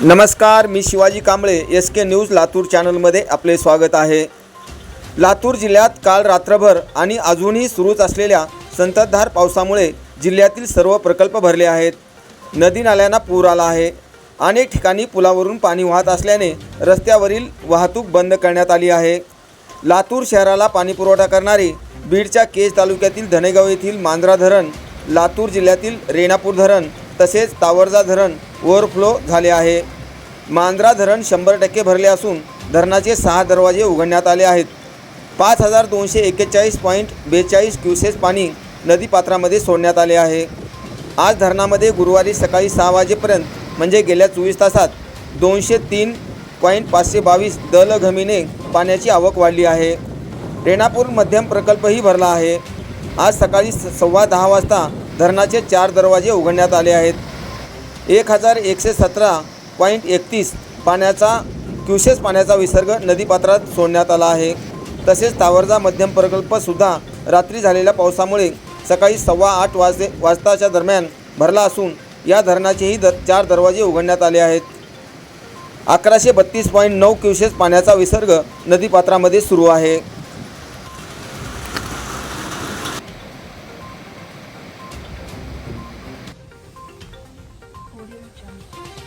नमस्कार मी Shivaji Kamble S K news Latur चॅनलमध्ये आपले स्वागत आहे. लातूर जिल्ह्यात काल रात्रभर आणि अजूनही सुरूच असलेल्या संततधार पावसामुळे जिल्ह्यातील सर्व प्रकल्प भरले आहेत. नदी नाल्यांना पूर आला आहे. अनेक ठिकाणी पुलावरून पाणी वाहत असल्याने रस्त्यावरील वाहतूक बंद करण्यात आली आहे. लातूर शहराला पाणीपुरवठा करणारे बीडच्या केज तालुक्यातील धनेगाव येथील मांजरा धरण लातूर जिल्ह्यातील रेणापूर धरण तसेच तावरजा धरण ओव्हरफ्लो झाले आहे. मांजरा धरण शंभर टक्के भरले असून धरणाचे सहा दरवाजे उघडण्यात आले आहेत. पाच हजार दोनशे एक्केचाळीस पॉईंट बेचाळीस क्युसेस पाणी नदीपात्रामध्ये सोडण्यात आले आहे. आज धरणामध्ये गुरुवारी सकाळी सहा वाजेपर्यंत म्हणजे गेल्या चोवीस तासात दोनशे तीन पॉईंट पाचशे बावीस दलघमीने पाण्याची आवक वाढली आहे. रेणापूर मध्यम प्रकल्पही भरला आहे. आज सकाळी स- सव्वा दहा वाजता धरणाचे चार दरवाजे उघडण्यात आले आहेत. एक हजार एकशे सतरा पॉईंट एकतीस पाण्याचा क्युशेस पाण्याचा विसर्ग नदीपात्रात सोडण्यात आला आहे. तसेच तावरजा मध्यम प्रकल्पसुद्धा रात्री झालेल्या पावसामुळे सकाळी सव्वा आठ वाजते वाजताच्या दरम्यान भरला असून या धरणाचेही दर चार दरवाजे उघडण्यात आले आहेत. अकराशे बत्तीस पॉईंट नऊ क्युसेस पाण्याचा विसर्ग नदीपात्रामध्ये सुरू आहे. Show.